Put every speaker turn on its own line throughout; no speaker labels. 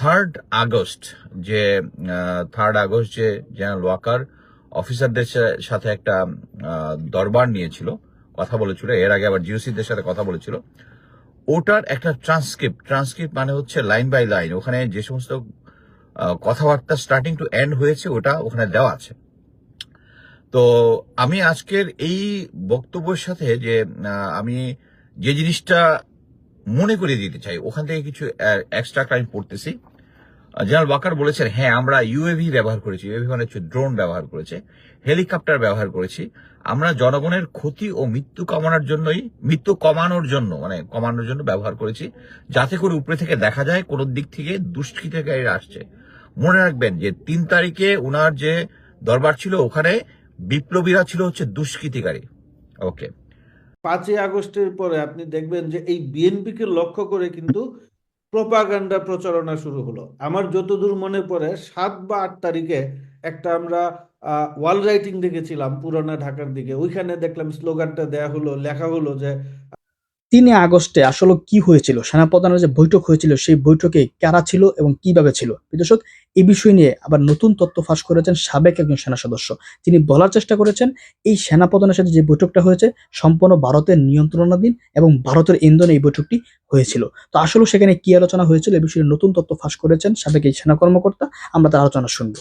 Third August যে third August যে general Waker অফিসারদের সাথে একটা দরবার নিয়েছিল, কথা বলেছিল, এর আগে আবার জিওসিদের সাথে কথা বলেছিল, ওটার একটা ট্রান্সক্রিপ্ট ট্রান্সক্রিপ্ট মানে হচ্ছে লাইন বাই লাইন ওখানে যে সমস্ত কথাবার্তা স্টার্টিং টু এন্ড হয়েছে, ওটা ওখানে দেওয়া আছে। তো আমি আজকের এই বক্তব্যের সাথে যে আমি যে জিনিসটা মনে করিয়ে দিতে চাই। ওখান থেকে কিছু এক্সট্রা ক্রাইম পড়তেছি। জেনারেল ওয়াকার বলেছেন হ্যাঁ আমরা ইউএভি ব্যবহার করেছি। ইউএভি মানে হচ্ছে ড্রোন ব্যবহার করেছে। হেলিকপ্টার ব্যবহার করেছি। আমরা জনগণের ক্ষতি ও মৃত্যু কমানোর জন্যই, মৃত্যু কমানোর জন্য মানে কমানোর জন্য ব্যবহার করেছি। যাতে করে উপরে থেকে দেখা যায় কোন দিক থেকে দুষ্কৃতকারীরা আসছে। মনে রাখবেন যে তিন তারিখে উনার যে দরবার ছিল, ওখানে বিপ্লবীরা ছিল হচ্ছে দুষ্কৃতিকারী। ওকে
পাঁচই আগস্টের পরে আপনি দেখবেন যে এই বিএনপিকে লক্ষ্য করে কিন্তু প্রপাগান্ডা প্রচারণা শুরু হলো। আমার যতদূর মনে পড়ে, সাত বা আট তারিখে একটা আমরা ওয়াল রাইটিং দেখেছিলাম পুরানা ঢাকার দিকে। ওইখানে দেখলাম স্লোগানটা দেয়া হলো, লেখা হলো যে
তিনে আগস্টে আসলে কি হয়েছিল? সেনাপ্রধানের যে বৈঠক হয়েছিল, সেই বৈঠকে কারা ছিল এবং কীভাবে ছিল? দর্শক এই বিষয় নিয়ে আবার নতুন তথ্য ফাঁস করেছেন সাবেক একজন সেনা সদস্য। তিনি বলার চেষ্টা করেছেন, এই সেনাপ্রধানের সাথে যে বৈঠকটা হয়েছে, সম্পূর্ণ ভারতের নিয়ন্ত্রণাধীন এবং ভারতের ইন্ধনে এই বৈঠকটি হয়েছিল। তো আসলে সেখানে কি আলোচনা হয়েছিল, এ বিষয়ে নতুন তথ্য ফাঁস করেছেন সাবেক এই সেনা কর্মকর্তা। আমরা তার আলোচনা শুনব।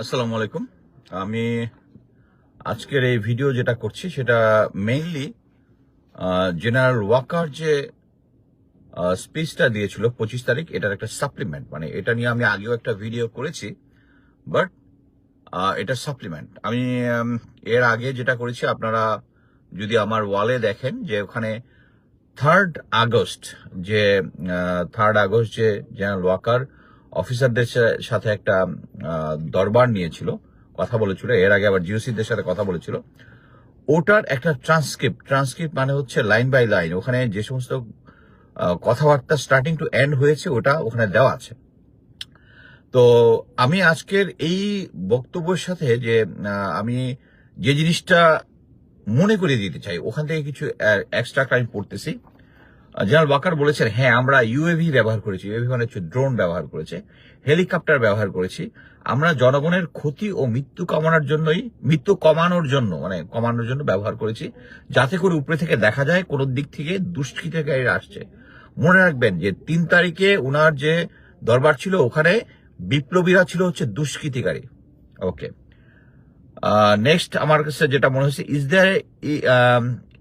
আসসালামু আলাইকুম। আমি আজকের এই ভিডিও যেটা করছি, সেটা মেইনলি জেনারেল ওয়াকার যে স্পিচটা দিয়েছিল পঁচিশ তারিখ, এটার একটা সাপ্লিমেন্ট মানে এটা নিয়ে আমি আগেও একটা ভিডিও করেছি বাট এটা সাপ্লিমেন্ট আমি এর আগে যেটা করেছি, আপনারা যদি আমার ওয়ালে দেখেন যে ওখানে থার্ড আগস্ট যে থার্ড আগস্ট যে জেনারেল ওয়াকার অফিসারদের সাথে একটা দরবার নিয়েছিল, কথা বলেছিল। এর আগে আবার জিওসিদের সাথে কথা বলেছিল। ওটার একটা ট্রান্সক্রিপ্ট ট্রান্সক্রিপ্ট মানে হচ্ছে লাইন বাই লাইন ওখানে যে সমস্ত কথাবার্তা স্টার্টিং টু এন্ড হয়েছে, ওটা ওখানে দেওয়া আছে। তো আমি আজকের এই বক্তব্যের সাথে যে আমি যে জিনিসটা মনে করিয়ে দিতে চাই, ওখান থেকে কিছু এক্সট্রা ক্রাইম পড়তেছি। জেনারেল ওয়াকার বলেছেন হ্যাঁ আমরা ইউএভি ব্যবহার করেছি ইউএভি মানে হচ্ছে ড্রোন ব্যবহার করেছে হেলিকপ্টার ব্যবহার করেছি। আমরা জনগণের ক্ষতি ও মৃত্যু কমানোর জন্যই, মৃত্যু কমানোর জন্য মানে কমানোর জন্য ব্যবহার করেছি, যাতে করে উপরে থেকে দেখা যায় কোন দিক থেকে দুষ্কৃতকারীরা আসছে। মনে রাখবেন যে তিন তারিখে উনার যে দরবার ছিল, ওখানে বিপ্লবীরা ছিল হচ্ছে দুষ্কৃতিকারী। ওকে নেক্সট আমার কাছে যেটা মনে হচ্ছে is there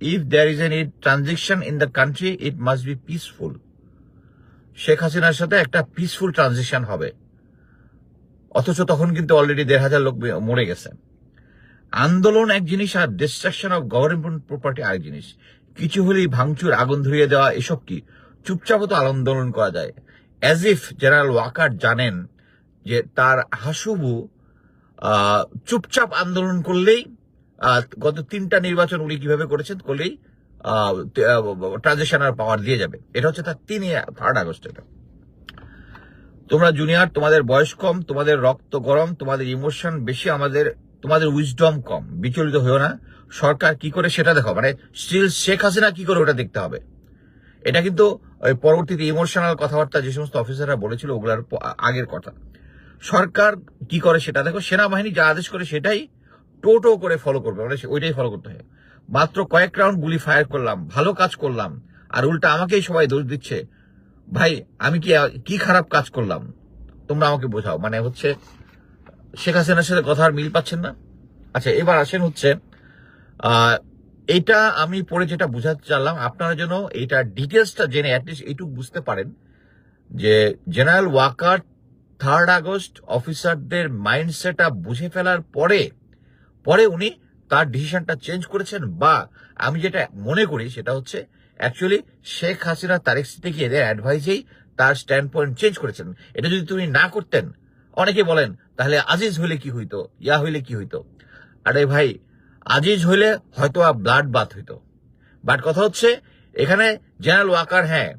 if there is any transaction in the country it must be peaceful Sheikh হাসিনার সাথে একটা পিসফুল ট্রানজিশন হবে। অথচ তখন কিন্তু অলরেডি দেড় হাজার লোক মরে গেছে। আন্দোলন এক জিনিস আর ডিস্ট্রাকশন অফ গভর্নমেন্ট প্রপার্টি আরেক জিনিস। কিছু হলেই ভাঙচুর, আগুন ধরিয়ে দেওয়া, এসব কি? চুপচাপ তো আন্দোলন করা যায়। অ্যাজ ইফ জেনারেল ওয়াকার জানেন যে তার হাসুবু চুপচাপ আন্দোলন করলেই গত তিনটা নির্বাচন উনি কীভাবে করেছেন করলেই ট্রানজেকশন আর পাওয়ার দিয়ে যাবে। এটা হচ্ছে তার তিন থার্ড আগস্ট এটা। তোমরা জুনিয়র তোমাদের বয়স কম, তোমাদের রক্ত গরম, তোমাদের ইমোশন বেশি, আমাদের, তোমাদের উইজডম কম। বিচলিত হয়েও না। সরকার কি করে সেটা দেখো মানে স্টিল শেখ হাসিনা কি করে ওটা দেখতে হবে? এটা কিন্তু ওই পরবর্তীতে ইমোশনাল কথাবার্তা যে সমস্ত অফিসাররা বলেছিল, ওগুলার আগের কথা। সরকার কি করে সেটা দেখো, সেনাবাহিনী যা আদেশ করে সেটাই টোটো করে ফলো করবে মানে ওইটাই ফলো করতে হয়। মাত্র কয়েক রাউন্ড গুলি ফায়ার করলাম, ভালো কাজ করলাম, আর উল্টা আমাকেই সবাই দোষ দিচ্ছে। ভাই, আমি কি কি খারাপ কাজ করলাম? তোমরা আমাকে বোঝাও। মানে হচ্ছে, শেখ হাসিনার সাথে কথা আর মিল পাচ্ছেন না। আচ্ছা এবার আসেন হচ্ছে এইটা আমি পরে যেটা বোঝাতে চাইলাম, আপনারা যেন এইটা ডিটেলসটা জেনে অ্যাটলিস্ট এইটুকু বুঝতে পারেন যে জেনারেল ওয়াকার থার্ড আগস্ট অফিসারদের মাইন্ডসেটটা বুঝে ফেলার পরে পরে উনি তার ডিসিশনটা চেঞ্জ করেছেন বা আমি যেটা মনে করি সেটা হচ্ছে অ্যাকচুয়ালি শেখ হাসিনা তারেক সিদ্দিকী এদের অ্যাডভাইসেই তার স্ট্যান্ড পয়েন্ট চেঞ্জ করেছেন। এটা যদি তুমি না করতেন, অনেকে বলেন, তাহলে আজিজ হইলে কি হইতো? ইয়া হইলে কি হইতো? আরে ভাই, আজিজ হইলে হয়তো ব্লাড বাথ হইতো। বাট কথা হচ্ছে, এখানে জেনারেল ওয়াকার হ্যাঁ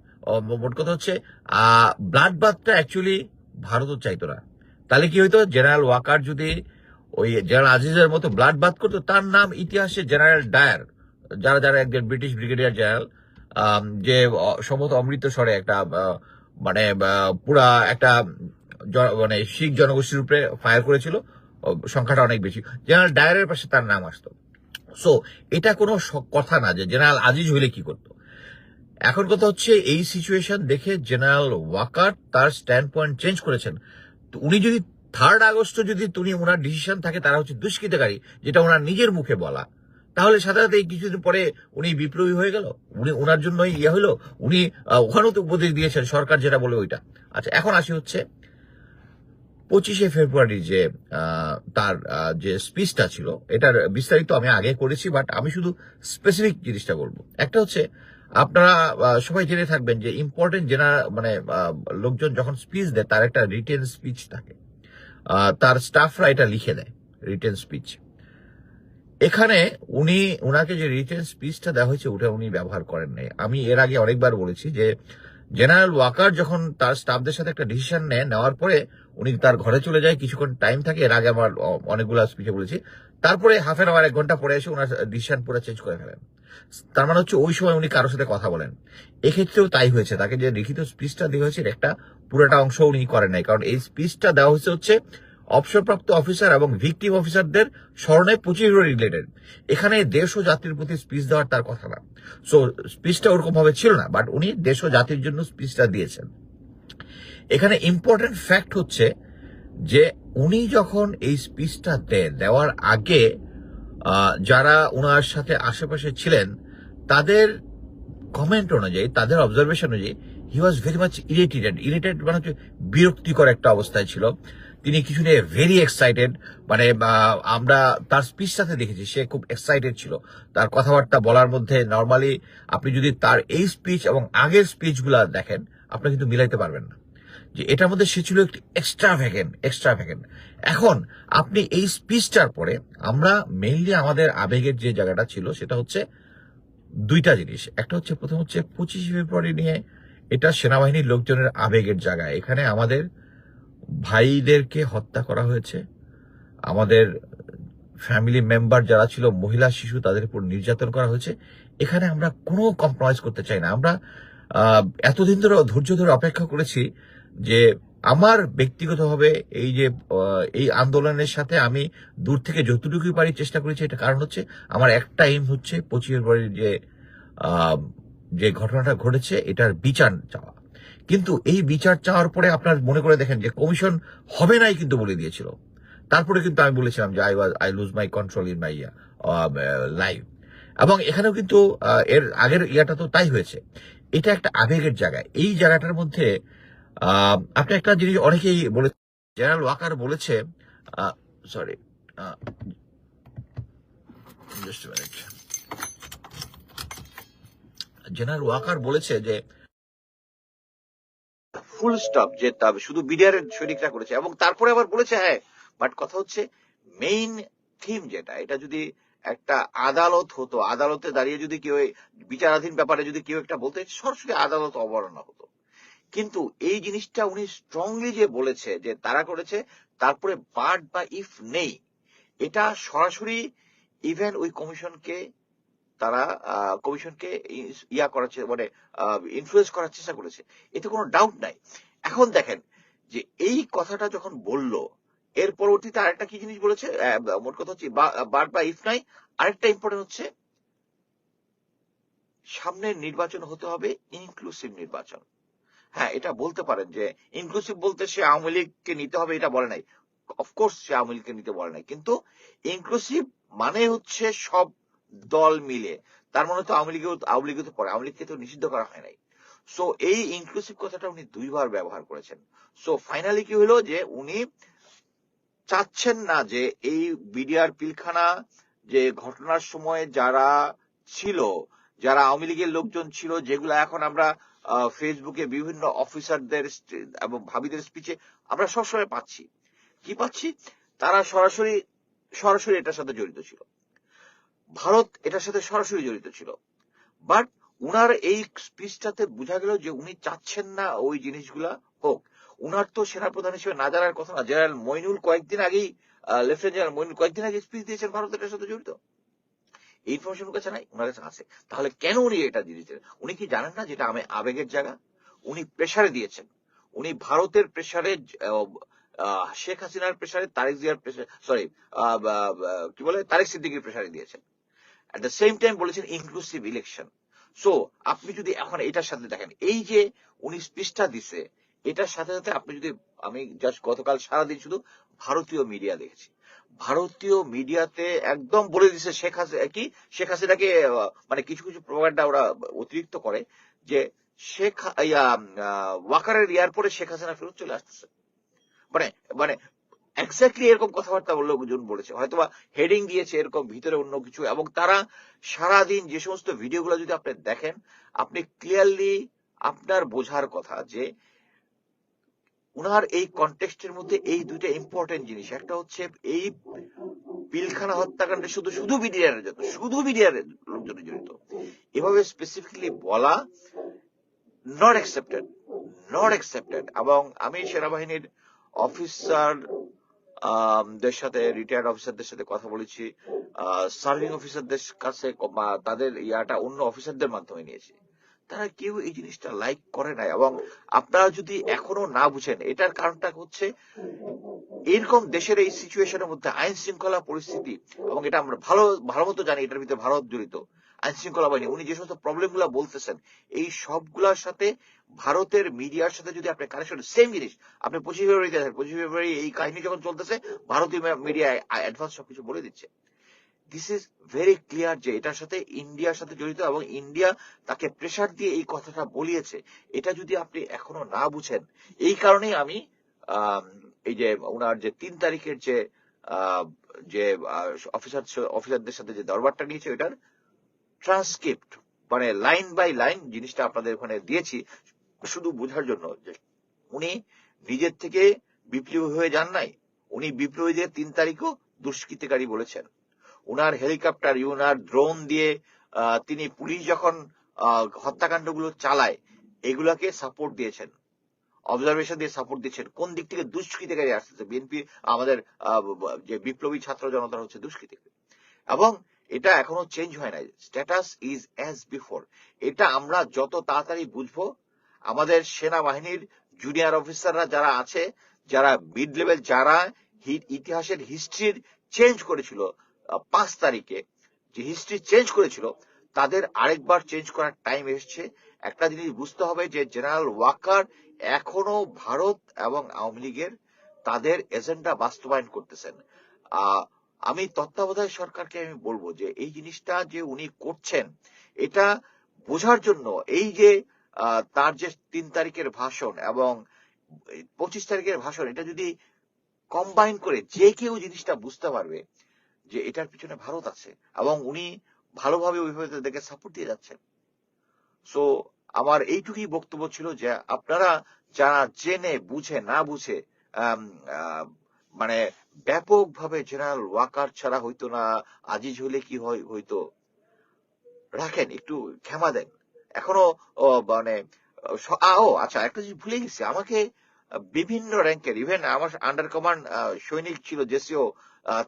মোট কথা হচ্ছে ব্লাড বাথটা অ্যাকচুয়ালি ভারতও চাইতো না। তাহলে কি হইতো? জেনারেল ওয়াকার যদি ওই জেনারেল আজিজের মতো ব্লাড বাথ করতো, তার নাম ইতিহাসে জেনারেল ডায়ার, যারা যারা একজন ব্রিটিশ ব্রিগেডিয়ার জেনারেল যে সম্ভবত অমৃতসরে একটা মানে পুরা একটা মানে শিখ জনগোষ্ঠীর উপরে ফায়ার করেছিল সংখ্যাটা অনেক বেশি। জেনারেল ডায়ারের পাশে তার নাম আসতো। সো এটা কোনো কথা না যে জেনারেল আজিজ হইলে কি করতো। এখন কথা হচ্ছে, এই সিচুয়েশন দেখে জেনারেল ওয়াকার তার স্ট্যান্ড পয়েন্ট চেঞ্জ করেছেন উনি যদি থার্ড আগস্ট যদি উনি ওনার ডিসিশন থাকে, তারা হচ্ছে দুষ্কৃতকারী, যেটা ওনার নিজের মুখে বলা। তাহলে সাথে সাথে কিছুদিন পরে উনি বিপ্লবী হয়ে গেল? উনি ওনার জন্যই ইয়ে হলো? উনি ওখানেও তো উপদেশ দিয়েছেন সরকার যেটা বলে ওইটা। আচ্ছা এখন আসি হচ্ছে পঁচিশে ফেব্রুয়ারি যে তার যে স্পিচটা ছিল, এটার বিস্তারিত আমি আগে করেছি বাট আমি শুধু স্পেসিফিক জিনিসটা বলব। একটা হচ্ছে, আপনারা সবাই জেনে থাকবেন যে ইম্পর্টেন্ট জেনা মানে লোকজন যখন স্পিচ দেয়, তার একটা রিটেন স্পিচ থাকে। তার স্টাফরা এটা লিখে দেয় রিটেন স্পিচ এখানে উনি ওনাকে যে রিটেন স্পিচটা দেওয়া হয়েছে, ওটা উনি ব্যবহার করেন নাই। আমি এর আগে অনেকবার বলেছি যে জেনারেল ওয়াকার যখন তার স্টাফদের সাথে একটা ডিসিশন নেয়, নেওয়ার পরে উনি তার ঘরে চলে যায়, কিছুক্ষণ টাইম থাকে। এর আগে আমার অনেকগুলো স্পিচে বলেছি। তারপরে হাফ এন আওয়ার এক ঘণ্টা পরে এসে ওনার ডিসিশন পুরো চেঞ্জ করে ফেলেন। তার মানে হচ্ছে ওই সময় উনি কারোর সাথে কথা বলেন। এক্ষেত্রেও তাই হয়েছে। তাকে যে লিখিত স্পিচটা দেওয়া হয়েছে একটা পুরোটা অংশ উনি করেন নাই। কারণ এই স্পিচটা দেওয়া হয়েছে হচ্ছে অবসরপ্রাপ্ত অফিসার এবং ভিকটিম অফিসারদের স্মরণে পঁচিশ রিলেটেড এখানে দেশ ও জাতির প্রতি স্পিচ দেওয়ার তার কথা না। সো স্পিচটা ওরকম ভাবে ছিল না বাট উনি দেশ ও জাতির জন্য স্পিচটা দিয়েছেন। এখানে ইম্পর্টেন্ট ফ্যাক্ট হচ্ছে যে উনি যখন এই স্পিচটা দেওয়ার আগে যারা ওনার সাথে আশেপাশে ছিলেন, তাদের কমেন্ট অনুযায়ী, তাদের অবজারভেশন অনুযায়ী he was very much irritated irritated মানে হচ্ছে বিরক্তিকর একটা অবস্থায় ছিল। তিনি কিছু নিয়ে ভেরি এক্সাইটেড মানে আমরা তার স্পিচটাতে দেখেছি, সে খুব এক্সাইটেড ছিল। তার কথাবার্তা বলার মধ্যে নর্মালি আপনি যদি তার এই স্পিচ এবং আগের স্পিচগুলা দেখেন, আপনি কিন্তু মিলাইতে পারবেন না। যে এটার মধ্যে সে ছিল একটি এক্সট্রা ভ্যাকেন্ট এক্সট্রা ভ্যাকেন্ট এখন আপনি এই স্পিচটার পরে আমরা মেইনলি আমাদের আবেগের যে জায়গাটা ছিল সেটা হচ্ছে দুইটা জিনিস। একটা হচ্ছে প্রথম হচ্ছে পঁচিশে ফেব্রুয়ারি নিয়ে এটা সেনাবাহিনীর লোকজনের আবেগের জায়গা। এখানে আমাদের ভাইদেরকে হত্যা করা হয়েছে। আমাদের ফ্যামিলি মেম্বার যারা ছিল, মহিলা, শিশু, তাদের উপর নির্যাতন করা হয়েছে। এখানে আমরা কোনো কম্প্রোমাইজ করতে চাই না। আমরা এতদিন ধরে ধৈর্য ধরে অপেক্ষা করেছি যে আমার ব্যক্তিগতভাবে এই যে এই আন্দোলনের সাথে আমি দূর থেকে যতটুকুই পারি চেষ্টা করেছি এটা কারণ হচ্ছে আমার একটা এম হচ্ছে পঁচিশ ফেব্রুয়ারির যে যে ঘটনাটা ঘটেছে, এটার বিচার চাওয়া। কিন্তু এই বিচার চাওয়ার পরে আপনার মনে করে দেখেন যে কমিশন হবে নাই কিন্তু বলে দিয়েছিল। তারপরে কিন্তু আমি বলেছিলাম যে I was I lose my control in my life এবং এখানেও কিন্তু এর আগের ইয়াটা তো তাই হয়েছে। এটা একটা আবেগের জায়গা। এই জায়গাটার মধ্যে আপনি একটা জিনিস অনেকেই বলে জেনারেল ওয়াকার বলেছে সরি জেনারেল ওয়াকার বলেছে যে ফুল স্টপ যে শুধু বিডিআর সৈনিকরা করেছে, এবং তারপরে আবার বলেছে হ্যাঁ বাট কথা হচ্ছে মেইন থিম যেটা, এটা যদি একটা আদালত হতো, আদালতে দাঁড়িয়ে যদি কেউ বিচারাধীন ব্যাপারে যদি কেউ একটা বলতে সরাসরি আদালত অবমাননা হতো। কিন্তু এই জিনিসটা উনি স্ট্রংলি যে বলেছে, যে তারা করেছে, তারপরে বার্ড বা ইফ নেই, এটা সরাসরি ইভেন ওই কমিশনকে তারা কমিশনকে ইয়া করার মানে ইনফ্লুয়েন্স করার চেষ্টা করেছে। এতে কোনো ডাউট নাই। এখন দেখেন যে এই কথাটা যখন বলল, এর পরবর্তীতে আরেকটা কি জিনিস বলেছে? মোট কথা হচ্ছে বার্ড বা ইফ নাই। আরেকটা ইম্পর্টেন্ট হচ্ছে, সামনের নির্বাচন হতে হবে ইনক্লুসিভ নির্বাচন। হ্যাঁ এটা বলতে পারেন যে ইনক্লুসিভ বলতে সে আওয়ামী লীগকে নিতে হবে এটা বলে নাই। অফকোর্স সে আওয়ামী লীগকে নিতে বলে নাই। কিন্তু ইনক্লুসিভ মানে হচ্ছে সব দল মিলে। তার মানে তো আওয়ামী লীগেও, আওয়ামী লীগে তো পড়ে। আওয়ামী লীগকে তো নিষিদ্ধ করা হয় নাই। সো এই ইনক্লুসিভ কথাটা উনি দুইবার ব্যবহার করেছেন। সো ফাইনালি কি হলো যে উনি চাচ্ছেন না যে এই বিডিআর পিলখানা যে ঘটনার সময় যারা ছিল, যারা আওয়ামী লীগের লোকজন ছিল, যেগুলো এখন আমরা ফেসবুকে বিভিন্ন অফিসারদের এবং ভাবিদের স্পিচে আমরা সবসময় পাচ্ছি। কি পাচ্ছি? তারা সরাসরি সরাসরি এটার সাথে জড়িত ছিল। ভারত এটার সাথে সরাসরি জড়িত ছিল। বাট উনার এই স্পিচটাতে বোঝা গেল যে উনি চাচ্ছেন না ওই জিনিসগুলা হোক। উনার তো সেনাপ্রধান হিসেবে না জানার কথা না। জেনারেল মইনুল কয়েকদিন আগেই লেফটেন্যান্ট জেনারেল মইনুল কয়েকদিন আগে স্পিচ দিয়েছেন ভারত এটার সাথে জড়িত। এই ইনফরমেশন কাছে নাই, ওনার কাছে আছে। তাহলে কেন উনি এটা দিয়েছেন? উনি কি জানেন না যেটা আমি আবেগের জায়গা? উনি প্রেসারে দিয়েছেন। উনি ভারতের প্রেসারে শেখ হাসিনার প্রেসারে তারেক জিয়ার সরি কি বলে, তারেক সিদ্দিকির প্রেসারে দিয়েছেন। অ্যাট দ্য সেম টাইম বলেছেন ইনক্লুসিভ ইলেকশন সো আপনি যদি এখন এটার সাথে দেখেন, এই যে উনি স্পিচটা দিছে, এটার সাথে সাথে আপনি যদি, আমি জাস্ট গতকাল সারাদিন শুধু ভারতীয় মিডিয়া দেখেছি ভারতীয় মিডিয়াতে একদম বলে দিছে শেখ হাসিনা, কি? শেখ হাসিনাকে মানে কিছু কিছু প্রোপাগান্ডা ওরা অতিরিক্ত করে যে শেখ ওয়াকারের এয়ারপোর্টে শেখ হাসিনা ফেরত চলে আসতেছে। মানে মানে এক্স্যাক্টলি এরকম কথাবার্তা লোকজন বলেছে। হয়তোবা হেডিং দিয়েছে এরকম, ভিতরে অন্য কিছু। এবং তারা সারাদিন যে সমস্ত ভিডিওগুলো যদি আপনি দেখেন, আপনি ক্লিয়ারলি আপনার বোঝার কথা যে উনার এই কন্টেক্সটের মধ্যে এই দুইটা ইম্পর্টেন্ট জিনিস। একটা হচ্ছে এই পিলখানা হত্যাকাণ্ডে শুধু শুধু বিডিআর জন্য, শুধু বিডিআর লোকজন জড়িত এভাবে স্পেসিফিকলি বলা নট অ্যাকসেপ্টেড নট অ্যাকসেপ্টেড এবং আমি সেনাবাহিনীর অফিসার দের সাথে রিটায়ার্ড অফিসারদের সাথে কথা বলেছি। সার্ভিং অফিসারদের কাছে, বা তাদের ইয়াটা অন্য অফিসারদের মাধ্যমে নিয়েছি। তারা কেউ এই জিনিসটা লাইক করে না এবং আপনারা যদি এখনও না বুঝেন, এটার কারণটা হচ্ছে এরকম দেশের এই সিচুয়েশনের মধ্যে আইন শৃঙ্খলা পরিস্থিতি এবং এটা আমরা ভালো ভালো মতো জানি, এটার ভিতরে ভারত জড়িত, আইন শৃঙ্খলা বাহিনী, উনি যে সমস্ত প্রবলেমগুলা বলতেছেন, এই সবগুলার সাথে ভারতের মিডিয়ার সাথে যদি আপনি কানেকশন সেম জিনিস, আপনি পঁচিশ ফেব্রুয়ারি দেখেন পঁচিশ ফেব্রুয়ারি এই কাহিনী যখন চলতেছে, ভারতীয় মিডিয়া অ্যাডভান্স সবকিছু বলে দিচ্ছে। দিস ইজ ভেরি ক্লিয়ার যে এটার সাথে ইন্ডিয়ার সাথে জড়িত এবং ইন্ডিয়া তাকে প্রেসার দিয়ে এই কথাটা বলিয়েছে। এটা যদি আপনি এখনও না বুঝেন, এই কারণেই আমি এই যে ওনার যে তিন তারিখের যে যে অফিসার অফিসারদের সাথে যে দরবারটা নিয়েছে ওটার ট্রান্সক্রিপ্ট মানে লাইন বাই লাইন জিনিসটা আপনাদের ওখানে দিয়েছি শুধু বোঝার জন্য যে উনি নিজের থেকে বিপ্লবী হয়ে যান নাই, উনি বিপ্লবীদের তিন তারিখও দুষ্কৃতিকারী বলেছেন। উনার হেলিকপ্টার, উনার ড্রোন দিয়ে তিনি পুলিশ যখন হত্যাকাণ্ডগুলো চালায়, এগুলাকে সাপোর্ট দিয়েছেন। অবজারভেশন দিয়ে সাপোর্ট দিচ্ছেন কোন দিক থেকে দুষ্কৃতিকারী আসতেছে? বিএনপি আমাদের যে বিপ্লবী ছাত্র জনতা হচ্ছে দুষ্কৃতিকারী এবং এটা এখনও চেঞ্জ হয় নাই। স্ট্যাটাস ইজ অ্যাজ বিফোর এটা আমরা যত তাড়াতাড়ি বুঝব, আমাদের সেনাবাহিনীর জুনিয়র অফিসাররা যারা আছে, যারা মিড লেভেল যারা ইতিহাসের হিস্ট্রির চেঞ্জ করেছিল পাঁচ তারিখে যে হিস্ট্রি চেঞ্জ করেছিল, তাদের আরেকবার চেঞ্জ করার টাইম এসেছে। একটা জিনিস বুঝতে হবে যে জেনারেল ওয়াকার এখনও ভারত এবং আওয়ামী লীগের তাদের এজেন্ডা বাস্তবায়ন করতেছেন। আমি তত্ত্বাবধায়ক সরকারকে আমি বলব যে, এই জিনিসটা যে উনি করছেন, এটা বোঝার জন্য এই যে তার যে তিন তারিখের ভাষণ এবং পঁচিশ তারিখের ভাষণ, এটা যদি কম্বাইন করে যে কেউ জিনিসটা বুঝতে পারবে যে এটার পিছনে ভারত আছে এবং উনি ভালোভাবে ওইভাবে তাদেরকে সাপোর্ট দিয়ে যাচ্ছেন। সো আমার এইটুকুই বক্তব্য ছিল যে আপনারা যারা জেনে, বুঝে, না বুঝে মানে ব্যাপকভাবে জেনারেল ওয়াকার ছাড়া হইতো না, আজিজ হলে কি হইতো। রাখেন, একটু ক্ষমা দেন। এখনও মানে ও আচ্ছা একটা জিনিস ভুলে গেছি। আমাকে বিভিন্ন র্যাঙ্কের ইভেন আমার আন্ডার কমান্ড সৈনিক ছিল, জেসিও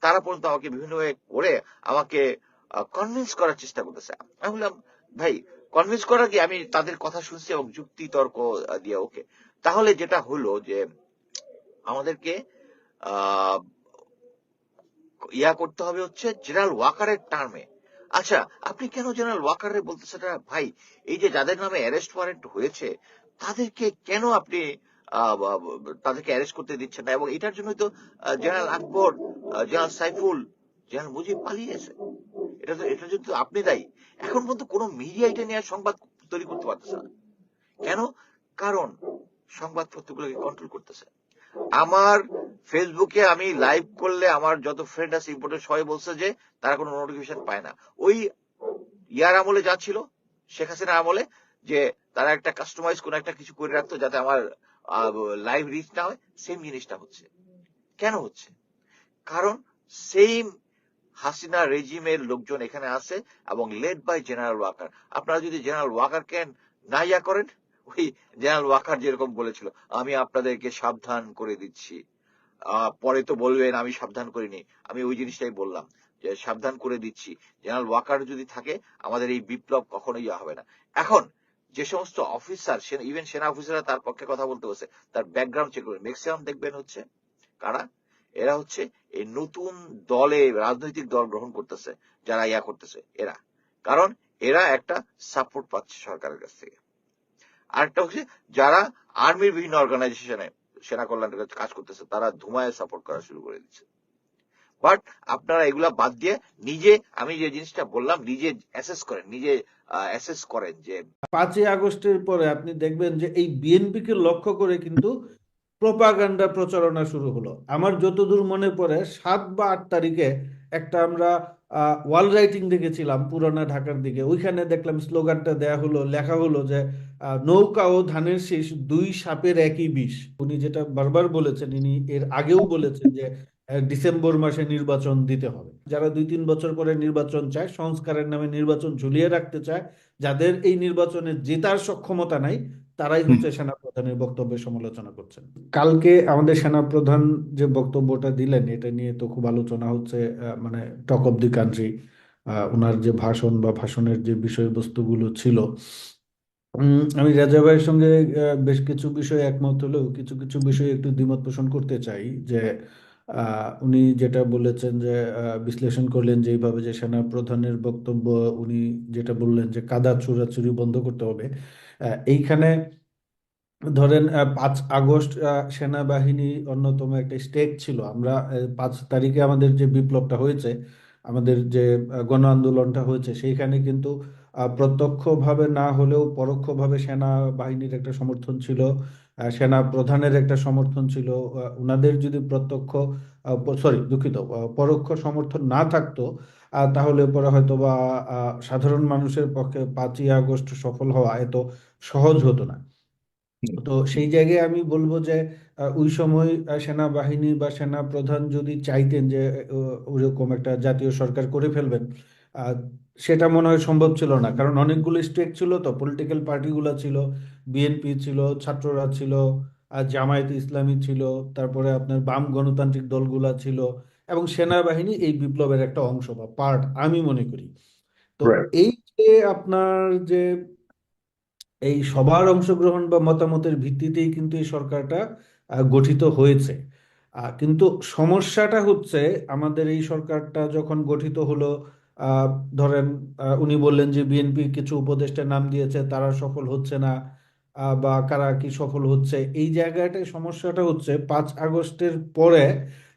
তারা পর্যন্ত আমাকে বিভিন্ন ওয়ে করে আমাকে কনভিন্স করার চেষ্টা করতেছে। আমি বললাম, ভাই কনভিন্স করার কি? আমি তাদের কথা শুনছি এবং যুক্তি তর্ক দিয়ে ওকে। তাহলে যেটা হলো যে, আমাদেরকে ইয়া করতে হবে হচ্ছে জেনারেল ওয়াকারের টার্মে আচ্ছা আপনি কেন জেনারেল ওয়াকারের বলতেছেন? ভাই, এই যে যাদের নামে অ্যারেস্ট ওয়ারেন্ট হয়েছে, তাদেরকে কেন আপনি তাদেরকে অ্যারেস্ট করতে দিচ্ছেন না। এবং এটার জন্যই তো general Akbar general Saiful, general Mujib পালিয়েছে। এটা তো জন্য তো আপনি দায়ী, এখন পর্যন্ত কোনো মিডিয়া এটা নিয়ে সংবাদ তৈরি করতে পারতেছে না। কেন? কারণ সংবাদপত্রগুলোকে কন্ট্রোল করতেছে। আমার ফেসবুকে আমি লাইভ করলে আমার যত ফ্রেন্ড আছে ইম্পর্টেন্ট সবাই বলছে যে তারা কোনো নোটিফিকেশন পায় না। ওই ইয়ার আমলে যা ছিল, শেখ হাসিনার আমলে, যে তারা একটা কাস্টমাইজ কোনো একটা কিছু করে রাখতো যাতে আমার লাইভ রিচ না হয় সেম জিনিসটা হচ্ছে। কেন হচ্ছে? কারণ সেম হাসিনা রেজিমের লোকজন এখানে আছে এবং লেড বাই জেনারেল ওয়াকার আপনারা যদি জেনারেল ওয়াকারকে না ইয়া করেন, ওই জেনারেল ওয়াকার যেরকম বলেছিল, আমি আপনাদেরকে সাবধান করে দিচ্ছি। পরে তো বলবেন, আমি সাবধান করিনি। আমি ওই জিনিসটাই বললাম, যে সাবধান করে দিচ্ছি। জেনারেল ওয়াকার যদি থাকে, আমাদের এই বিপ্লব কখনোই হবে না। এখন যে সমস্ত অফিসার ইভেন সেনা অফিসাররা তার পক্ষে কথা বলতে বসে, তার ব্যাকগ্রাউন্ড চেক করবে। ম্যাক্সিমাম দেখবেন হচ্ছে কারা? এরা হচ্ছে এই নতুন দলে, রাজনৈতিক দল গ্রহণ করতেছে, যারা ইয়া করতেছে, এরা। কারণ এরা একটা সাপোর্ট পাচ্ছে সরকারের কাছ থেকে। আরেকটা হচ্ছে যারা আর্মির বিভিন্ন অর্গানাইজেশনে সেনা কল্যাণের কাজ করতেছে, তারা ধুমায় সাপোর্ট করা শুরু করে দিচ্ছে। বাট আপনারা এগুলা বাদ দিয়ে নিজে, আমি যে জিনিসটা বললাম, নিজে অ্যাসেস করেন, নিজে অ্যাসেস করেন যে
পাঁচই আগস্টের পরে আপনি দেখবেন যে এই বিএনপিকে লক্ষ্য করে কিন্তু প্রপাগান্ডা প্রচারণা শুরু হলো। আমার যতদূর মনে পড়ে, সাত বা আট তারিখে একটা আমরা ওয়াল রাইটিং দেখেছিলাম পুরানা ঢাকার দিকে। ওইখানে দেখলাম স্লোগানটা দেয়া হলো, লেখা হলো যে নৌকা ও ধানের শীষ দুই সাপের একই বিষ। উনি যেটা বারবার বলেছেন, ইনি এর আগেও বলেছেন যে ডিসেম্বর মাসে নির্বাচন দিতে হবে। যারা দুই তিন বছর পরে নির্বাচন চায় সংস্কারের নামে নির্বাচন ঝুলিয়ে রাখতে চায় যাদের এই নির্বাচনে জেতার সক্ষমতা নাই তারাই হচ্ছে সেনাপ্রধানের বক্তব্যের সমালোচনা করছেন। কালকে আমাদের সেনাপ্রধান যে বক্তব্যটা দিলেন এটা নিয়ে তো খুব আলোচনা হচ্ছে মানে টক অব দি কান্ট্রি ওনার যে ভাষণ বা ভাষণের যে বিষয়বস্তুগুলো ছিল। উম, আমি রাজা ভাইয়ের সঙ্গে বেশ কিছু বিষয়ে একমত হলেও কিছু কিছু বিষয়ে একটু দ্বিমত পোষণ করতে চাই যে উনি যেটা বলেছেন যে বিশ্লেষণ করলেন যে এইভাবে যে সেনা প্রধানের বক্তব্য, উনি যেটা বললেন যে কাদা চুরাচুরি বন্ধ করতে হবে। এইখানে ধরেন পাঁচ আগস্ট সেনাবাহিনী অন্যতম একটা স্টেক ছিল। আমরা পাঁচ তারিখে আমাদের যে বিপ্লবটা হয়েছে, আমাদের যে গণ আন্দোলনটা হয়েছে, সেইখানে কিন্তু প্রত্যক্ষভাবে না হলেও পরোক্ষভাবে সেনাবাহিনীর একটা সমর্থন ছিল। সেনা প্রধানের একটা সমর্থন ছিল আহ, উনাদের যদি প্রত্যক্ষ সরি দুঃখিত পরোক্ষ সমর্থন না থাকতো তাহলে পরে হয়তো বা সাধারণ মানুষের পক্ষে পাঁচই আগস্ট সফল হওয়া এত সহজ হতো না। তো সেই জায়গায় আমি বলব যে ওই সময় সেনাবাহিনী বা সেনা প্রধান যদি চাইতেন যে ওরকম একটা জাতীয় সরকার করে ফেলবেন সেটা মনে হয় সম্ভব ছিল না। কারণ অনেকগুলো স্টেক ছিল তো পলিটিক্যাল পার্টিগুলো ছিল বিএনপি ছিল ছাত্ররা ছিল আর জামায়াত ইসলামী ছিল তারপরে আপনার বাম গণতান্ত্রিক দলগুলা ছিল এবং সেনাবাহিনী এই বিপ্লবের একটা অংশ বা পার্ট আমি মনে করি। তো এই যে আপনার যে এই সবার অংশগ্রহণ বা মতামতের ভিত্তিতেই কিন্তু এই সরকারটা গঠিত হয়েছে। কিন্তু সমস্যাটা হচ্ছে আমাদের এই সরকারটা যখন গঠিত হলো ধরেন উনি বললেন যে বিএনপি কিছু উপদেষ্টার নাম দিয়েছে তারা সফল হচ্ছে না বা কারা কি সফল হচ্ছে। এই জায়গাটায় সমস্যাটা হচ্ছে পাঁচ আগস্টের পরে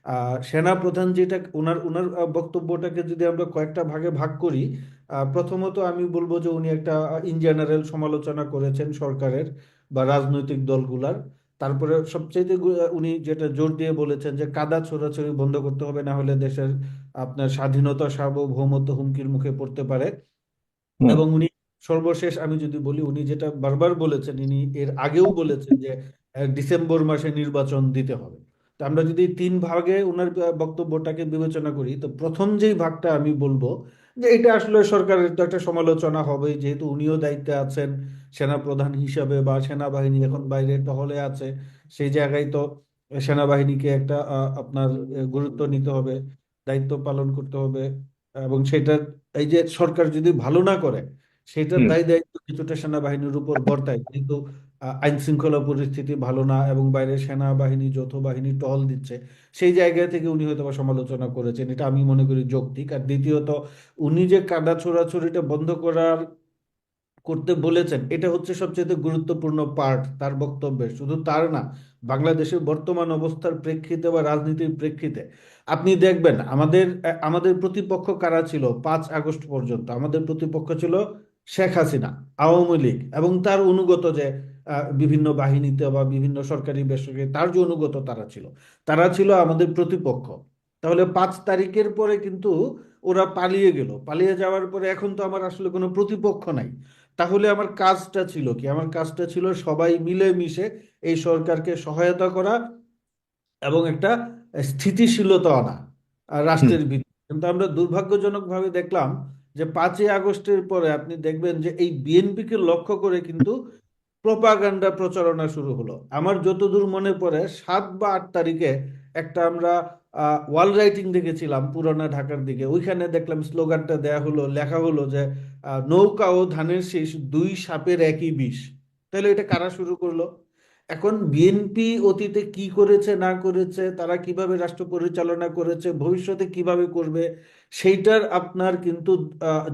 আহ, সেনাপ্রধান যেটা ওনার ওনার বক্তব্যটাকে যদি আমরা কয়েকটা ভাগে ভাগ করি প্রথমত আমি বলব যে উনি একটা ইন জেনারেল সমালোচনা করেছেন সরকারের বা রাজনৈতিক দলগুলার। তারপরে সবচেয়ে উনি যেটা জোর দিয়ে বলেছেন যে কাদা ছোড়াছড়ি বন্ধ করতে হবে না হলে দেশের আপনার স্বাধীনতা সার্বভৌমত্ব হুমকির মুখে পড়তে পারে। এবং উনি সর্বশেষ আমি যদি বলি উনি যেটা বারবার বলেছেন ইনি এর আগেও বলেছেন যে ডিসেম্বর মাসে নির্বাচন দিতে হবে। তো আমরা যদি তিন ভাগে ওনার বক্তব্যটাকে বিবেচনা করি তো প্রথম যেই ভাগটা আমি বলব যে এটা আসলে সরকারের তো একটা সমালোচনা হবে যেহেতু উনিও দায়িত্বে আছেন, সেনাপ্রধান হিসাবে বা সেনাবাহিনী এখন বাইরে টহলে আছে, সেই জায়গায় তো সেনাবাহিনীকে একটা আপনার গুরুত্ব নিতে হবে, দায়িত্ব পালন করতে হবে, এবং সেটা, এই যে সরকার যদি ভালো না করে সেটার। দায় দায়িত্ব কিছুটা সেনাবাহিনীর উপর বর্তায়। কিন্তু আইন শৃঙ্খলা পরিস্থিতি ভালো না এবং বাইরে সেনাবাহিনী যৌথ বাহিনী টহল দিচ্ছে সেই জায়গা থেকে উনি হয়তো সমালোচনা করেছেন। এটা আমি মনে করি যৌক্তিক। আর দ্বিতীয়ত উনি যে কাদা ছোড়াছড়িটা বন্ধ করার করতে বলেছেন এটা হচ্ছে সবচেয়ে গুরুত্বপূর্ণ পার্ট তার বক্তব্যের। শুধু তার না বাংলাদেশের বর্তমান অবস্থার প্রেক্ষিতে বা রাজনীতির প্রেক্ষিতে। আপনি দেখবেন আমাদের আমাদের প্রতিপক্ষ কারা ছিল? পাঁচ আগস্ট পর্যন্ত। আমাদের প্রতিপক্ষ ছিল শেখ হাসিনা আওয়ামী লীগ এবং তার অনুগত যে বিভিন্ন বাহিনীতে বা বিভিন্ন সরকারি বেসরকারি তার যে অনুগত তারা ছিল তারা ছিল আমাদের প্রতিপক্ষ। তাহলে পাঁচ তারিখের পরে কিন্তু ওরা পালিয়ে গেল। পালিয়ে যাওয়ার পরে এখন তো আমার আসলে কোনো প্রতিপক্ষ নাই। তাহলে আমার কাজটা ছিল কি? আমার কাজটা ছিল সবাই মিলে মিশে এই সরকারকে সহায়তা করা এবং একটা স্থিতিশীলতা আনা রাষ্ট্রের ভিতরে কিন্তু আমরা দুর্ভাগ্যজনকভাবে দেখলাম যে পাঁচই আগস্টের পরে আপনি দেখবেন যে এই বিএনপিকে লক্ষ্য করে কিন্তু প্রপাগান্ডা প্রচারণা শুরু হলো। আমার যতদূর মনে পড়ে, সাত বা আট তারিখে একটা আমরা ওয়াল রাইটিং দেখেছিলাম পুরানা ঢাকার দিকে। ওইখানে দেখলাম স্লোগানটা দেয়া হলো, লেখা হলো যে নৌকা ও ধানের শীষ দুই সাপের একই বিষ। তাহলে এটা কারা শুরু করল? এখন বিএনপি অতীতে কি করেছে, না করেছে, তারা কীভাবে রাষ্ট্র পরিচালনা করেছে, ভবিষ্যতে কীভাবে করবে, সেইটার আপনার কিন্তু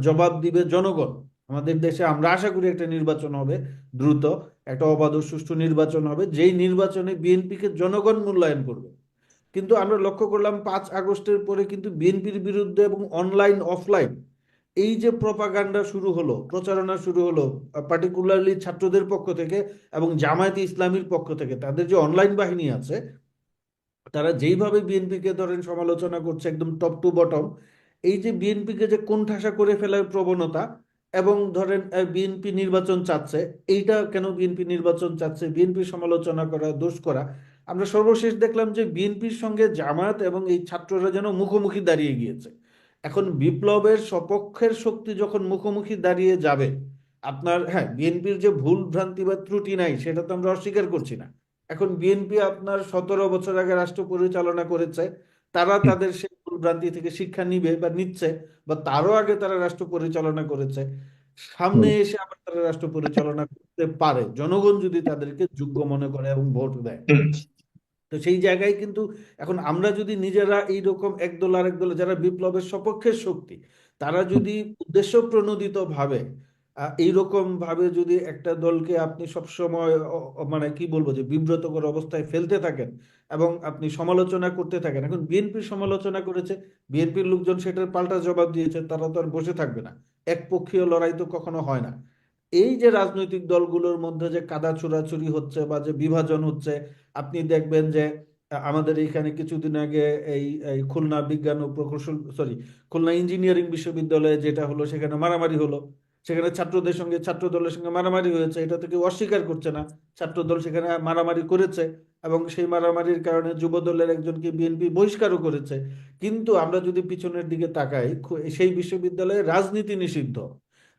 জবাব দিবে জনগণ। আমাদের দেশে আমরা আশা করি একটা নির্বাচন হবে, দ্রুত একটা অবাধ সুষ্ঠু নির্বাচন হবে, যেই নির্বাচনে বিএনপিকে জনগণ মূল্যায়ন করবে। কিন্তু আমরা লক্ষ্য করলাম পাঁচ আগস্টের পরে কিন্তু বিএনপির বিরুদ্ধে এবং অনলাইন অফলাইন এই যে প্রপাগান্ডা শুরু হলো, প্রচারণা শুরু হলো পার্টিকুলারলি ছাত্রদের পক্ষ থেকে এবং জামায়াতে ইসলামীর পক্ষ থেকে, তাদের যে অনলাইন বাহিনী আছে, তারা যেইভাবে বিএনপিকে ধরেন সমালোচনা করছে একদম টপ টু বটম এই যে বিএনপিকে যে কোণঠাসা করে ফেলার প্রবণতা এবং ধরেন বিএনপি নির্বাচন চাচ্ছে, এইটা কেন বিএনপি নির্বাচন চাচ্ছে বিএনপি সমালোচনা করা, দোষ করা, আমরা সর্বশেষ দেখলাম যে বিএনপির সঙ্গে জামায়াত এবং এই ছাত্ররা যেন মুখোমুখি দাঁড়িয়ে গিয়েছে। এখন বিপ্লবের সপক্ষের শক্তি যখন মুখোমুখি দাঁড়িয়ে যাবে আপনার হ্যাঁ বিএনপির যে ভুল ভ্রান্তি বা ত্রুটি নাই সেটা তো আমরা অস্বীকার করছি না। এখন বিএনপি আপনার সতেরো বছর আগে রাষ্ট্র পরিচালনা করেছে তারা তাদের সেই ভুল ভ্রান্তি থেকে শিক্ষা নিবে বা নিচ্ছে বা তারও আগে তারা রাষ্ট্র পরিচালনা করেছে সামনে এসে আবার তারা রাষ্ট্র পরিচালনা করতে পারে। জনগণ যদি তাদেরকে যোগ্য মনে করে এবং ভোট দেয়। তো সেই জায়গায় কিন্তু এখন আমরা যদি নিজেরা এইরকম একদল আর একদল যারা বিপ্লবের সপক্ষের শক্তি, তারা যদি উদ্দেশ্য প্রণোদিত ভাবে এইরকম ভাবে যদি একটা দলকে আপনি সবসময় মানে কি বলব যে বিব্রতকর অবস্থায় ফেলতে থাকেন এবং আপনি সমালোচনা করতে থাকেন। এখন বিএনপির সমালোচনা করেছে, বিএনপির লোকজন সেটার পাল্টা জবাব দিয়েছে, তারা তো আর বসে থাকবে না। একপক্ষীয় লড়াই তো কখনো হয় না। এই যে রাজনৈতিক দলগুলোর মধ্যে যে কাদা ছোড়াছুড়ি হচ্ছে বা যে বিভাজন হচ্ছে, আপনি দেখবেন যে আমাদের এইখানে কিছুদিন আগে এই এই খুলনা বিজ্ঞান ও প্রকৌশল সরি খুলনা ইঞ্জিনিয়ারিং বিশ্ববিদ্যালয়ে যেটা হলো, সেখানে মারামারি হলো। সেখানে ছাত্রদের সঙ্গে ছাত্র দলের সঙ্গে মারামারি হয়েছে। এটা তো কেউ অস্বীকার করছে না। ছাত্র দল সেখানে মারামারি করেছে এবং সেই মারামারির কারণে যুব দলের একজনকে বিএনপি বহিষ্কারও করেছে। কিন্তু আমরা যদি পিছনের দিকে তাকাই সেই বিশ্ববিদ্যালয়ে রাজনীতি নিষিদ্ধ।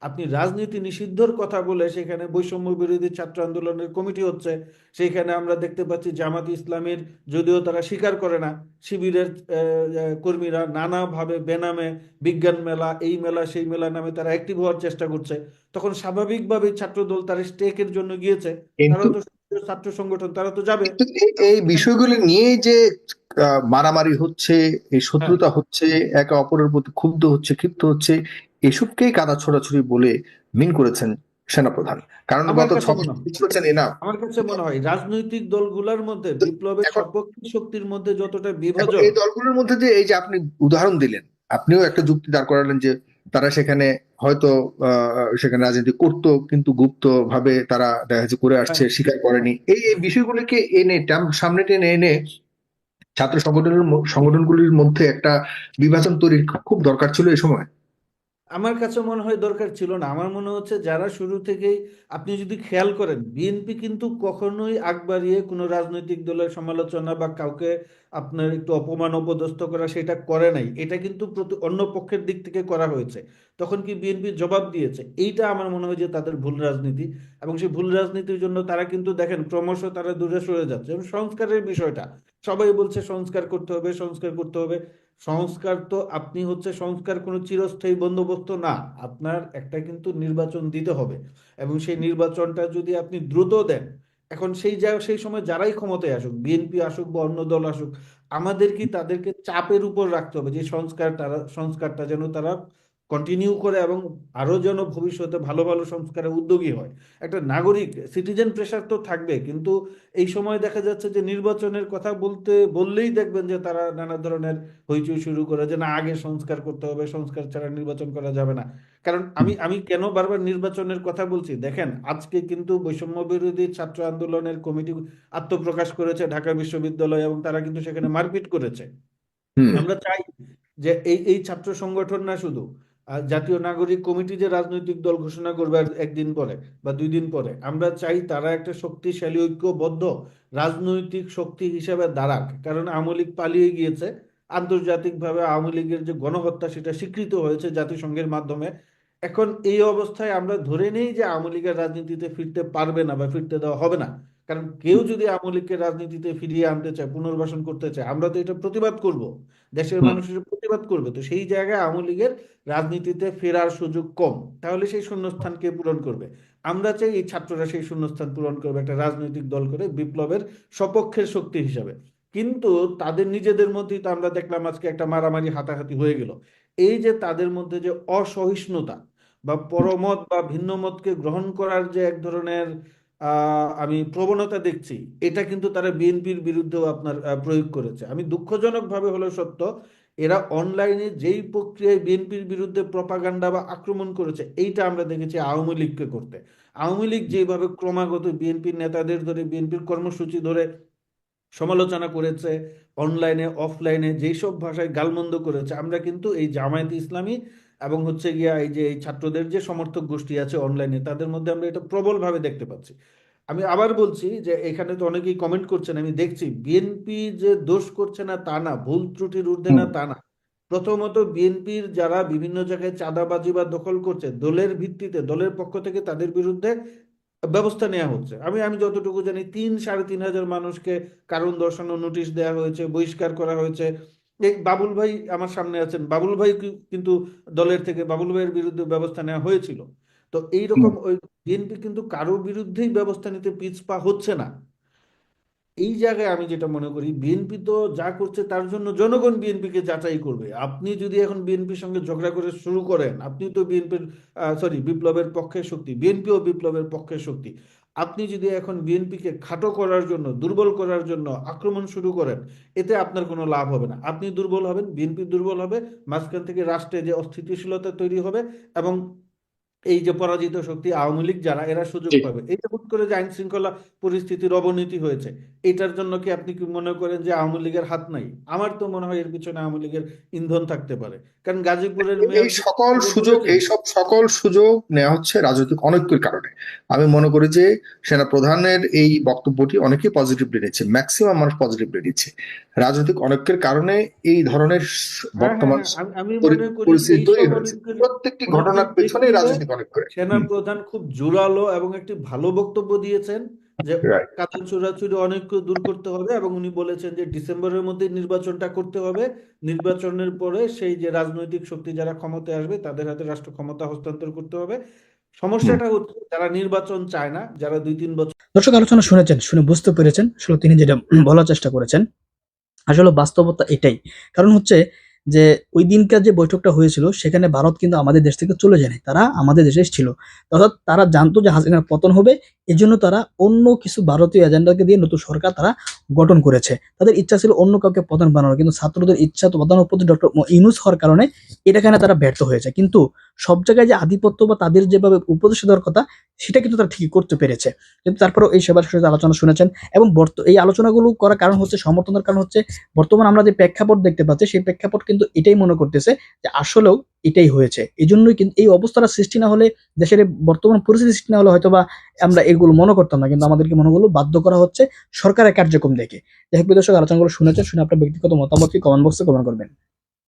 আপনি রাজনীতি নিষিদ্ধর কথা বলে সেখানে বৈষম্য বিরোধী ছাত্র আন্দোলনের কমিটি হচ্ছে সেইখানে আমরা দেখতে পাচ্ছি জামাত ইসলামের যদিও তারা স্বীকার করে না শিবিরের কর্মীরা নানাভাবে বেনামে বিজ্ঞান মেলা এই মেলা সেই মেলা নামে তারা অ্যাক্টিভ হওয়ার চেষ্টা করছে। তখন স্বাভাবিকভাবেই ছাত্রদল তারা স্টেকের জন্য গিয়েছে। তারা তো ছাত্র সংগঠন তারা তো যাবে।
এই- বিষয়গুলি নিয়ে যে মারামারি হচ্ছে এই শত্রুতা হচ্ছে একে অপরের প্রতি ক্ষুব্ধ হচ্ছে ক্ষিপ্ত হচ্ছে এসবকেই কাদা ছোড়াছুড়ি বলে মিন করেছেন সেনাপ্রধান। কারণ গত
আমার কাছে মনে হয় রাজনৈতিক দলগুলোর মধ্যে বিপ্লবের সপক্ষী শক্তির মধ্যে যতটা বিভাজন
এই দলগুলোর মধ্যে যে এই যে আপনি উদাহরণ দিলেন আপনিও একটা যুক্তি দাঁড় করালেন যে তারা সেখানে হয়তো আহ, সেখানে রাজনীতি করতো কিন্তু গুপ্ত ভাবে তারা দেখা যাচ্ছে করে আসছে
হ্যাঁ।
স্বীকার করেনি। এই এই বিষয়গুলিকে এনে সামনে টেনে এনে ছাত্র সংগঠনের সংগঠনগুলির মধ্যে একটা বিভাজন তৈরির খুব দরকার ছিল এই সময়।
আমার কাছে মনে হয় দরকার ছিল না। আমার মনে হচ্ছে যারা শুরু থেকেই আপনি যদি খেয়াল করেন বিএনপি কিন্তু কখনোই আগ বাড়িয়ে কোনো রাজনৈতিক দলের সমালোচনা বা কাউকে আপনার একটু অপমান, অপদস্থ করা সেটা করে নাই। এটা কিন্তু অন্য পক্ষের দিক থেকে করা হয়েছে। তখন কি বিএনপি জবাব দিয়েছে? এইটা আমার মনে হয় যে তাদের ভুল রাজনীতি। এবং সেই ভুল রাজনীতির জন্য তারা কিন্তু দেখেন, ক্রমশ তারা দূরে সরে যাচ্ছে। এবং সংস্কারের বিষয়টা, সবাই বলছে সংস্কার করতে হবে, সংস্কার করতে হবে। সংস্কার তো আপনি হচ্ছে সংস্কার কোনো চিরস্থায়ী বন্দোবস্ত না, আপনার একটা কিন্তু নির্বাচন দিতে হবে। এবং সেই নির্বাচনটা যদি আপনি দ্রুত দেন, এখন সেই জায়গা সেই সময় যারাই ক্ষমতায় আসুক, বিএনপি আসুক বা অন্য দল আসুক, আমাদের কি তাদেরকে চাপের উপর রাখতে হবে যে সংস্কার তারা, সংস্কারটা যেন তারা কন্টিনিউ করে এবং আরও যেন ভবিষ্যতে ভালো ভালো সংস্কারে উদ্যোগী হয়। একটা নাগরিক সিটিজেন প্রেশার তো থাকবে কিন্তু এই সময় দেখা যাচ্ছে যে নির্বাচনের কথা বলতে বললেই দেখবেন যে তারা নানা ধরনের হইচই শুরু করে যে না আগে সংস্কার করতে হবে সংস্কার ছাড়া নির্বাচন করা যাবে না। কারণ আমি আমি কেন বারবার নির্বাচনের কথা বলছি? দেখেন আজকে কিন্তু বৈষম্য বিরোধী ছাত্র আন্দোলনের কমিটি আত্মপ্রকাশ করেছে ঢাকা বিশ্ববিদ্যালয় এবং তারা কিন্তু সেখানে মারপিট করেছে। আমরা চাই যে এই এই ছাত্র সংগঠন না শুধু জাতীয় নাগরিক কমিটি যে রাজনৈতিক দল ঘোষণা করবে একদিন পরে বা দুই দিন পরে, আমরা চাই তারা একটা শক্তিশালী, ঐক্যবদ্ধ, রাজনৈতিক শক্তি হিসেবে দাঁড়াক। কারণ আওয়ামী লীগ পালিয়ে গিয়েছে, আন্তর্জাতিকভাবে আওয়ামী লীগের যে গণহত্যা সেটা স্বীকৃত হয়েছে জাতিসংঘের মাধ্যমে। এখন এই অবস্থায় আমরা ধরে নেই যে আওয়ামী লীগের রাজনীতিতে ফিরতে পারবে না বা ফিরতে দেওয়া হবে না। কারণ কেউ যদি আওয়ামী লীগকে রাজনীতিতে ফিরিয়ে আনতে চায় পুনর্বাসন করতে চায় আমরা তো এটা প্রতিবাদ করব। দেশের
হুম।
মানুষ প্রতিবাদ করবে। তো সেই জায়গায় আওয়ামী লীগের রাজনীতিতে ফেরার সুযোগ কম। তাহলে সেই শূন্যস্থান কে পূরণ করবে? আমরা চাই এই ছাত্ররা সেই শূন্যস্থান পূরণ করবে একটা রাজনৈতিক দল করে বিপ্লবের সপক্ষের শক্তি হিসাবে। কিন্তু তাদের নিজেদের মধ্যেই তো আমরা দেখলাম আজকে একটা মারামারি হাতাহাতি হয়ে গেল। এই যে তাদের মধ্যে যে অসহিষ্ণুতা বা পরমত বা ভিন্ন মতকে গ্রহণ করার যে এক ধরনের আহ, আমি প্রবণতা দেখছি। এটা কিন্তু তারা বিএনপির বিরুদ্ধেও আপনার প্রয়োগ করেছে। আমি দুঃখজনকভাবে হলো সত্য, এরা অনলাইনে যেই প্রক্রিয়ায় বিএনপির বিরুদ্ধে প্রপাগান্ডা বা আক্রমণ করেছে, এইটা আমরা দেখেছি আওয়ামী লীগকে করতে। আওয়ামী লীগ যেভাবে ক্রমাগত বিএনপির নেতাদের ধরে, বিএনপির কর্মসূচি ধরে সমালোচনা করেছে অনলাইনে অফলাইনে যেসব ভাষায় গালমন্দ করেছে, আমরা কিন্তু এই জামায়াত ইসলামী এবং হচ্ছে গিয়া এই যে এই ছাত্রদের যে সমর্থক গোষ্ঠী আছে অনলাইনে তাদের মধ্যে আমরা এটা প্রবলভাবে দেখতে পাচ্ছি। আমি আবার বলছি যে এখানে তো অনেকেই কমেন্ট করছেন আমি দেখছি বিএনপি যে দোষ করছে না তা না ভুল ত্রুটির ঊর্ধ্বে না তা না। প্রথমত বিএনপির যারা বিভিন্ন জায়গায় চাঁদাবাজি বা দখল করছে দলের ভিত্তিতে দলের পক্ষ থেকে তাদের বিরুদ্ধে ব্যবস্থা নেওয়া হচ্ছে। আমি আমি যতটুকু জানি তিন সাড়ে তিন হাজার মানুষকে কারণ দর্শানো নোটিশ দেওয়া হয়েছে বহিষ্কার করা হয়েছে। এই বাবুল ভাই আমার সামনে আছেন। বাবুল ভাই কিন্তু দলের থেকে বাবুল ভাইয়ের বিরুদ্ধে ব্যবস্থা নেওয়া হয়েছিল। তো এইরকম ওই বিএনপি কিন্তু কারও বিরুদ্ধেই ব্যবস্থা নিতে পিছপা হচ্ছে না। এই জায়গায় আমি যেটা মনে করি বিএনপি তো যা করছে তার জন্য জনগণ বিএনপিকে যাচাই করবে। আপনি যদি এখন বিএনপির সঙ্গে ঝগড়া করে শুরু করেন আপনি তো বিএনপির সরি বিপ্লবের পক্ষের শক্তি বিএনপিও বিপ্লবের পক্ষের শক্তি। আপনি যদি এখন বিএনপিকে খাটো করার জন্য, দুর্বল করার জন্য আক্রমণ শুরু করেন, এতে আপনার কোনো লাভ হবে না। আপনি দুর্বল হবেন, বিএনপি দুর্বল হবে, মাঝখান থেকে রাষ্ট্রে যে অস্থিতিশীলতা তৈরি হবে এবং এই যে পরাজিত শক্তি আওয়ামী লীগ যারা এরা সুযোগ পাবে। এটা হুট করে যে আইন শৃঙ্খলা পরিস্থিতির অবনতি হয়েছে এটার জন্য কি আপনি কি মনে করেন যে আওয়ামী লীগের হাত নাই? আমার তো মনে হয় এর পিছনে আওয়ামী লীগের ইন্ধন থাকতে পারে। কারণ গাজীপুরের
এই সকল সুযোগ এই সব সকল সুযোগ নেওয়া হচ্ছে রাজনৈতিক অনৈক্যের কারণে। আমি মনে করি যে সেনা প্রধানের এই বক্তব্যটি অনেকে পজিটিভলি নিচ্ছে ম্যাক্সিমাম মানুষ পজিটিভলি নিচ্ছে। রাজনৈতিক অনৈক্যের কারণে এই ধরনের
হ্যাঁ,
বর্তমান
হ্যাঁ, আমি- আমি মনে করি
পরিস্থিতি তৈরি হয়েছে। প্রত্যেকটি ঘটনার পেছনে রাজনৈতিক অনৈক্য
সেনা প্রধান খুব জোরালো এবং একটি ভালো বক্তব্য দিয়েছেন যে কাতার চোরাচুরি অনৈক্য দূর করতে হবে এবং উনি বলেছেন যে ডিসেম্বরের মধ্যে নির্বাচনটা করতে হবে। নির্বাচনের পরে সেই যে রাজনৈতিক শক্তি যারা ক্ষমতায় আসবে তাদের হাতে রাষ্ট্র ক্ষমতা হস্তান্তর করতে হবে। সমস্যাটা হচ্ছে যারা নির্বাচন চায় না যারা দুই তিন বছর
দর্শক আলোচনা শুনেছেন শুনে বুঝতে পেরেছেন। আসলে তিনি যেটা বলার চেষ্টা করেছেন আসলে বাস্তবতা এটাই। কারণ হচ্ছে যে ওই দিনকার যে বৈঠকটা হয়েছিল, সেখানে ভারত কিন্তু আমাদের দেশ থেকে চলে যায়নি, তারা আমাদের দেশে ছিল অর্থাৎ তারা জানতো যে হাসিনার পতন হবে, এজন্য তারা অন্য কিছু ভারতীয় এজেন্ডাকে দিয়ে নতুন সরকার তারা গঠন করেছে। তাদের ইচ্ছা ছিল অন্য কাউকে প্রধান বানানোর, কিন্তু ছাত্রদের ইচ্ছা তো প্রধান ডক্টর ইউনুস হওয়ার কারণে এটা কেন তারা ব্যর্থ হয়েছে। কিন্তু সব জায়গায় যে আধিপত্য বা তাদের যেভাবে উপদেশ দেওয়ার কথা, সেটা কিন্তু তারা ঠিকই করতে পেরেছে। কিন্তু তারপরেও এই সেবার সাথে আলোচনা শুনেছেন এবং বর্ত- এই আলোচনাগুলো করার কারণ হচ্ছে, সমর্থনের কারণ হচ্ছে, বর্তমান আমরা যে প্রেক্ষাপট দেখতে পাচ্ছি, সেই প্রেক্ষাপট কিন্তু এটাই মনে করতেছে যে আসলেও এটাই হয়েছে। এই জন্যই কিন্তু এই অবস্থাটা সৃষ্টি না হলে, দেশের বর্তমান পরিস্থিতি সৃষ্টি না হলে হয়তো বা আমরা এগুলো মনে করতাম না। কিন্তু আমাদেরকে মনে হলো, বাধ্য করা হচ্ছে সরকারের কার্যক্রম দেখে। যাই হোক দর্শক, আলোচনাগুলো শুনেছেন, শুনে আপনার ব্যক্তিগত মতামত কি কমেন্ট বক্সে কমেন্ট করবেন।